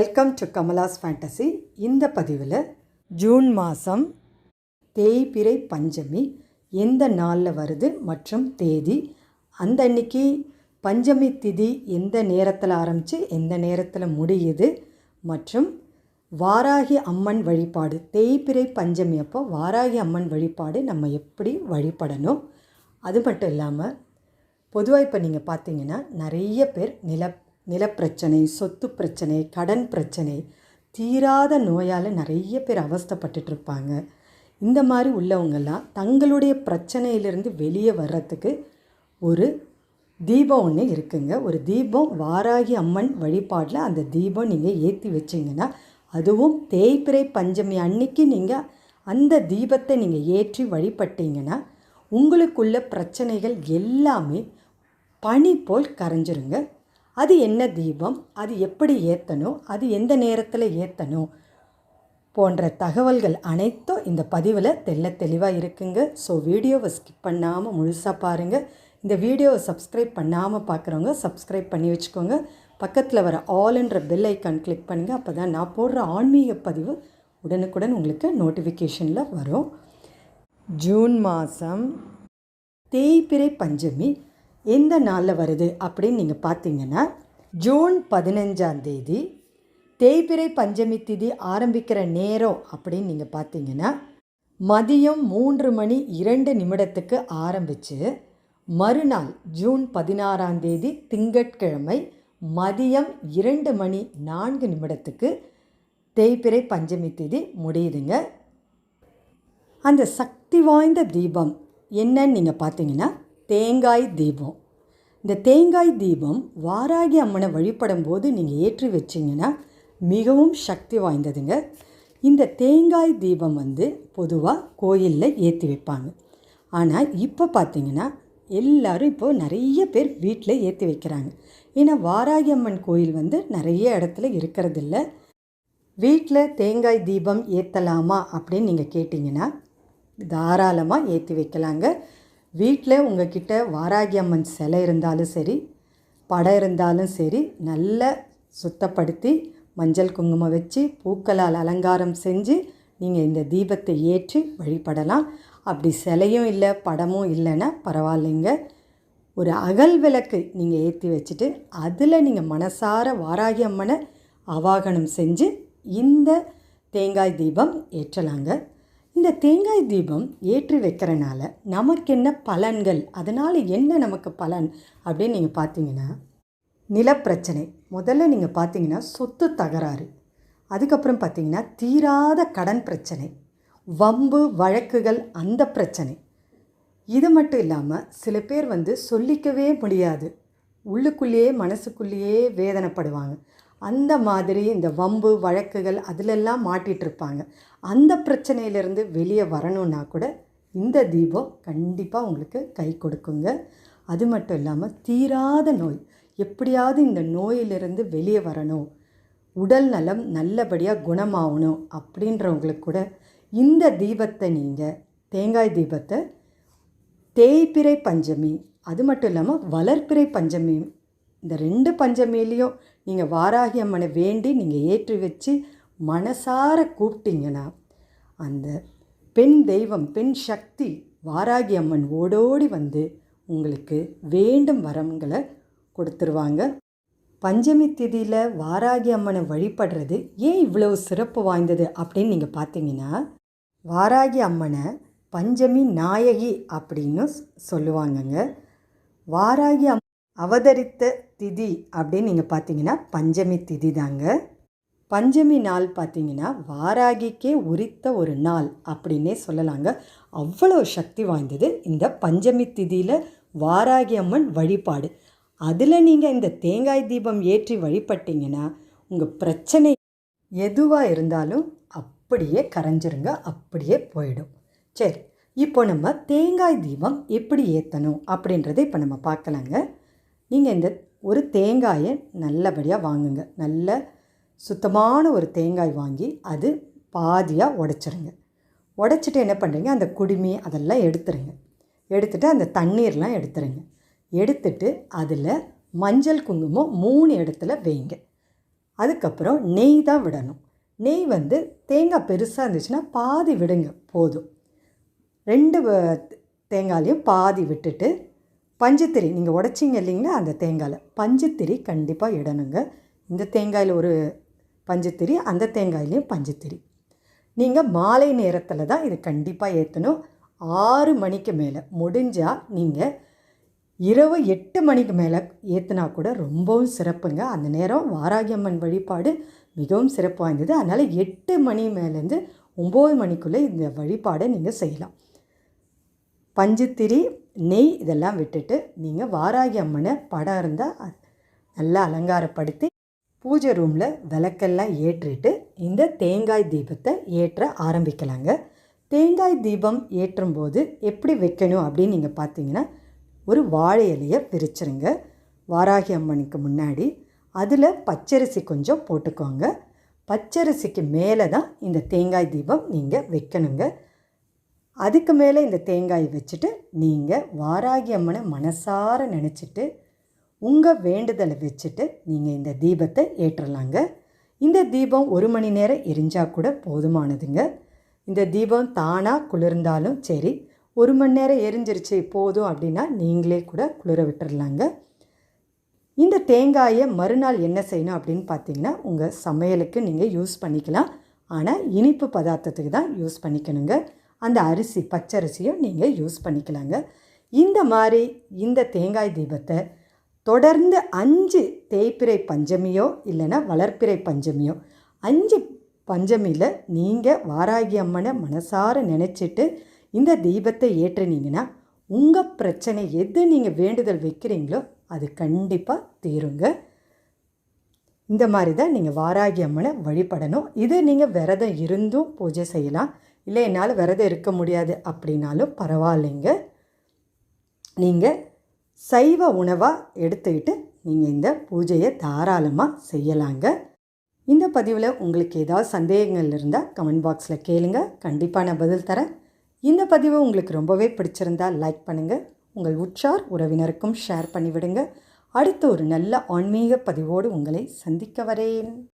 Welcome to Kamala's fantasy இந்த பதிவில் June மாதம் தேய்பிறை பஞ்சமி எந்த நாளில் வருது மற்றும் தேதி? அந்த அன்னைக்கு பஞ்சமி திதி எந்த நேரத்தில் ஆரம்பித்து எந்த நேரத்தில் முடியுது மற்றும் வாராகி அம்மன் வழிபாடு தேய்பிறை பஞ்சமி அப்போ வாராகி அம்மன் வழிபாடு நம்ம எப்படி வழிபடணும்? அது மட்டும் இல்லாமல் பொதுவாக இப்போ நீங்கள் பார்த்தீங்கன்னா நிறைய பேர் நில நிலப்பிரச்சனை சொத்து பிரச்சனை கடன் பிரச்சனை தீராத நோயால் நிறைய பேர் அவஸ்தப்பட்டுட்டு இருப்பாங்க இந்த மாதிரி உள்ளவங்கெல்லாம் தங்களுடைய பிரச்சனையிலிருந்து வெளியே வர்றதுக்கு ஒரு தீபம் ஒன்று இருக்குங்க. ஒரு தீபம் வாராகி அம்மன் வழிபாட்டில் அந்த தீபம் நீங்கள் ஏற்றி வச்சிங்கன்னா அதுவும் தேய்பிறை பஞ்சமி அன்னைக்கு நீங்கள் அந்த தீபத்தை நீங்கள் ஏற்றி வழிபட்டீங்கன்னா உங்களுக்குள்ள பிரச்சனைகள் எல்லாமே பனி போல் கரைஞ்சிருங்க. அது என்ன தீபம்? அது எப்படி ஏற்றணும் அது எந்த நேரத்தில் ஏற்றணும் போன்ற தகவல்கள் அனைத்தும் இந்த பதிவில் தெல்ல தெளிவாக இருக்குங்க. ஸோ வீடியோவை ஸ்கிப் பண்ணாமல் முழுசாக பாருங்கள் இந்த வீடியோவை சப்ஸ்கிரைப் பண்ணாமல் பார்க்குறவங்க சப்ஸ்கிரைப் பண்ணி வச்சுக்கோங்க. பக்கத்தில் வர ஆல்ன்ற பெல் ஐக்கான் கிளிக் பண்ணுங்கள் அப்போ தான் நான் போடுற ஆன்மீக பதிவு உடனுக்குடன் உங்களுக்கு நோட்டிஃபிகேஷனில் வரும். ஜூன் மாதம் தேய்பிறை பஞ்சமி எந்த நாளில் வருது அப்படின்னு நீங்கள் பார்த்தீங்கன்னா ஜூன் பதினஞ்சாம் தேதி தேய்பிறை பஞ்சமி திதி ஆரம்பிக்கிற நேரம் அப்படின்னு நீங்கள் பார்த்தீங்கன்னா மதியம் மூன்று மணி இரண்டு நிமிடத்துக்கு ஆரம்பித்து மறுநாள் ஜூன் பதினாறாம் தேதி திங்கட்கிழமை மதியம் இரண்டு மணி நான்கு நிமிடத்துக்கு தேய்பிறை பஞ்சமி திதி முடியுதுங்க. அந்த சக்தி வாய்ந்த தீபம் என்னன்னு நீங்கள் பார்த்தீங்கன்னா தேங்காய் தீபம். இந்த தேங்காய் தீபம் வாராகி அம்மனை வழிபடும் போது நீங்கள் ஏற்றி வச்சிங்கன்னா மிகவும் சக்தி வாய்ந்ததுங்க. இந்த தேங்காய் தீபம் வந்து பொதுவாக கோயிலில் ஏற்றி வைப்பாங்க. ஆனால் இப்போ பார்த்தீங்கன்னா எல்லோரும் இப்போது நிறைய பேர் வீட்டில் ஏற்றி வைக்கிறாங்க. ஏன்னா வாராகி அம்மன் கோயில் வந்து நிறைய இடத்துல இருக்கிறதில்ல. வீட்டில் தேங்காய் தீபம் ஏற்றலாமா அப்படின்னு நீங்கள் கேட்டிங்கன்னா தாராளமாக ஏற்றி வைக்கலாங்க. வீட்டில் உங்ககிட்ட வாராகி அம்மன் சிலை இருந்தாலும் சரி படம் இருந்தாலும் சரி நல்லா சுத்தப்படுத்தி மஞ்சள் குங்குமம் வச்சு பூக்களால் அலங்காரம் செஞ்சு நீங்கள் இந்த தீபத்தை ஏற்றி வழிபடலாம். அப்படி சிலையும் இல்லை படமும் இல்லைன்னா பரவாயில்லைங்க. ஒரு அகல் விளக்கு நீங்கள் ஏற்றி வச்சுட்டு அதில் நீங்கள் மனசார வாராகி அம்மனை அவாகனம் செஞ்சு இந்த தேங்காய் தீபம் ஏற்றலாங்க. இந்த தேங்காய் தீபம் ஏற்றி வைக்கிறனால நமக்கு என்ன பலன்கள் அதனால் என்ன நமக்கு பலன் அப்படின்னு நீங்கள் பார்த்தீங்கன்னா நிலப்பிரச்சனை. முதல்ல நீங்கள் பார்த்தீங்கன்னா சொத்து தகராறு. அதுக்கப்புறம் பார்த்தீங்கன்னா தீராத கடன் பிரச்சனை. வம்பு வழக்குகள் அந்த பிரச்சனை. இது மட்டும் இல்லாமல் சில பேர் வந்து சொல்லிக்கவே முடியாது. உள்ளுக்குள்ளேயே மனசுக்குள்ளேயே வேதனைப்படுவாங்க. அந்த மாதிரி இந்த வம்பு வழக்குகள் அதிலெல்லாம் மாட்டிகிட்ருப்பாங்க அந்த பிரச்சனையிலேருந்து வெளியே வரணுன்னா கூட இந்த தீபம் கண்டிப்பாக உங்களுக்கு கை கொடுக்குங்க. அது மட்டும் இல்லாமல் தீராத நோய். எப்படியாவது இந்த நோயிலிருந்து வெளியே வரணும். உடல் நலம் நல்லபடியாக குணமாகணும் அப்படின்றவங்களுக்கு கூட இந்த தீபத்தை நீங்கள் தேங்காய் தீபத்தை தேய்பிறை பஞ்சமி அது மட்டும் இல்லாமல் வளர்ப்பிறை பஞ்சமி இந்த ரெண்டு பஞ்சமியிலையும் நீங்கள் வாராகி அம்மனை வேண்டி நீங்கள் ஏற்றி வச்சு மனசார கூப்பிட்டீங்கன்னா அந்த பெண் தெய்வம் பெண் சக்தி வாராகி அம்மன் ஓடோடி வந்து உங்களுக்கு வேண்டும் வரங்களை கொடுத்துருவாங்க. பஞ்சமி திதியில் வாராகி அம்மனை வழிபடுறது ஏன் இவ்வளவு சிறப்பு வாய்ந்தது அப்படின்னு நீங்கள் பார்த்தீங்கன்னா வாராகி அம்மனை பஞ்சமி நாயகி அப்படின்னு சொல்லுவாங்கங்க. வாராகி அம் அவதரித்த திதி அப்படின்னு நீங்கள் பார்த்தீங்கன்னா பஞ்சமி திதி தாங்க பஞ்சமி நாள் பார்த்தீங்கன்னா வாராகிக்கே உரித்த ஒரு நாள் அப்படின்னே சொல்லலாங்க. அவ்வளோ சக்தி வாய்ந்தது இந்த பஞ்சமி திதியில் வாராகி அம்மன் வழிபாடு. அதில் நீங்கள் இந்த தேங்காய் தீபம் ஏற்றி வழிபட்டிங்கன்னா உங்கள் பிரச்சனை எதுவாக இருந்தாலும் அப்படியே கரைஞ்சிருங்க அப்படியே போயிடும். சரி இப்போ நம்ம தேங்காய் தீபம் எப்படி ஏற்றணும் அப்படின்றத இப்போ நம்ம பார்க்கலாங்க. நீங்கள் இந்த ஒரு தேங்காயை நல்லபடியாக வாங்குங்க. நல்ல சுத்தமான ஒரு தேங்காய் வாங்கி அது பாதியாக உடச்சிருங்க. உடச்சிட்டு என்ன பண்ணுறீங்க அந்த குடுமி அதெல்லாம் எடுத்துருங்க. எடுத்துட்டு அந்த தண்ணீர்லாம் எடுத்துருங்க. எடுத்துட்டு அதில் மஞ்சள் குங்குமம் மூணு இடத்துல வைங்க. அதுக்கப்புறம் நெய் தான் விடணும். நெய் வந்து தேங்காய் பெருசாக இருந்துச்சுன்னா பாதி விடுங்க போதும். ரெண்டு தேங்காயிலையும் பாதி விட்டுட்டு பஞ்சுத்திரி நீங்கள் உடைச்சிங்க இல்லைங்களா அந்த தேங்காயில். பஞ்சுத்திரி கண்டிப்பாக இடணுங்க. இந்த தேங்காயில் ஒரு பஞ்சுத்திரி அந்த தேங்காயிலையும் பஞ்சுத்திரி. நீங்கள் மாலை நேரத்தில் தான் இது கண்டிப்பாக ஏற்றணும் ஆறு மணிக்கு மேலே முடிஞ்சால் நீங்கள் இரவு எட்டு மணிக்கு மேலே ஏற்றுனா கூட ரொம்பவும் சிறப்புங்க. அந்த நேரம் வாராகியம்மன் வழிபாடு மிகவும் சிறப்பு வாய்ந்தது. அதனால் எட்டு மணி மேலேருந்து ஒம்பது மணிக்குள்ளே இந்த வழிபாடை நீங்கள் செய்யலாம். பஞ்சுத்திரி நெய் இதெல்லாம் விட்டுட்டு நீங்கள் வாராகி அம்மனை படம் இருந்தால் நல்லா அலங்காரப்படுத்தி பூஜை ரூமில் விளக்கெல்லாம் ஏற்றிட்டு இந்த தேங்காய் தீபத்தை ஏற்ற ஆரம்பிக்கலாங்க. தேங்காய் தீபம் ஏற்றும்போது எப்படி வைக்கணும் அப்படின்னு நீங்கள் பார்த்தீங்கன்னா ஒரு வாழை இலையை பிரிச்சுருங்க வாராகி அம்மனுக்கு முன்னாடி அதில் பச்சரிசி கொஞ்சம் போட்டுக்கோங்க. பச்சரிசிக்கு மேலே தான் இந்த தேங்காய் தீபம் நீங்கள் வைக்கணுங்க. அதுக்கு மேலே இந்த தேங்காய் வச்சுட்டு நீங்கள் வாராகி அம்மனை மனசார நினச்சிட்டு உங்கள் வேண்டுதலை வச்சுட்டு நீங்கள் இந்த தீபத்தை ஏற்றலாங்க. இந்த தீபம் ஒரு மணி நேரம் எரிஞ்சால் கூட போதுமானதுங்க. இந்த தீபம் தானாக குளிர்ந்தாலும் சரி ஒரு மணி நேரம் எரிஞ்சிருச்சு போதும் அப்படின்னா நீங்களே கூட குளிர விட்டுறலாங்க. இந்த தேங்காயை மறுநாள் என்ன செய்யணும் அப்படின்னு பார்த்தீங்கன்னா உங்கள் சமையலுக்கு நீங்கள் யூஸ் பண்ணிக்கலாம். ஆனால் இனிப்பு பதார்த்தத்துக்கு தான் யூஸ் பண்ணிக்கணுங்க. அந்த அரிசி பச்சரிசியும் நீங்கள் யூஸ் பண்ணிக்கலாங்க. இந்த மாதிரி இந்த தேங்காய் தீபத்தை தொடர்ந்து அஞ்சு தேய்பிறை பஞ்சமியோ இல்லைன்னா வளர்ப்பிறை பஞ்சமியோ அஞ்சு பஞ்சமியில் நீங்கள் வாராகி அம்மனை மனசார நினச்சிட்டு இந்த தீபத்தை ஏற்றுனீங்கன்னா உங்கள் பிரச்சனை எது நீங்கள் வேண்டுதல் வைக்கிறீங்களோ அது கண்டிப்பாக தீருங்க. இந்த மாதிரி தான் நீங்கள் வாராகி அம்மனை வழிபடணும். இது நீங்கள் விரதம் இருந்தும் பூஜை செய்யலாம். இல்லை என்னால் விரதம் இருக்க முடியாது அப்படின்னாலும் பரவாயில்லைங்க. நீங்கள் சைவ உணவாக எடுத்துக்கிட்டு நீங்கள் இந்த பூஜையை தாராளமாக செய்யலாங்க. இந்த பதிவில் உங்களுக்கு ஏதாவது சந்தேகங்கள் இருந்தால் கமெண்ட் பாக்ஸில் கேளுங்க. கண்டிப்பாக நான் பதில் தரேன். இந்த பதிவு உங்களுக்கு ரொம்பவே பிடிச்சிருந்தா லைக் பண்ணுங்கள் உங்கள் உற்றார் உறவினருக்கும் ஷேர் பண்ணிவிடுங்க. அடுத்த ஒரு நல்ல ஆன்மீக பதிவோடு உங்களை சந்திக்க வரேன்.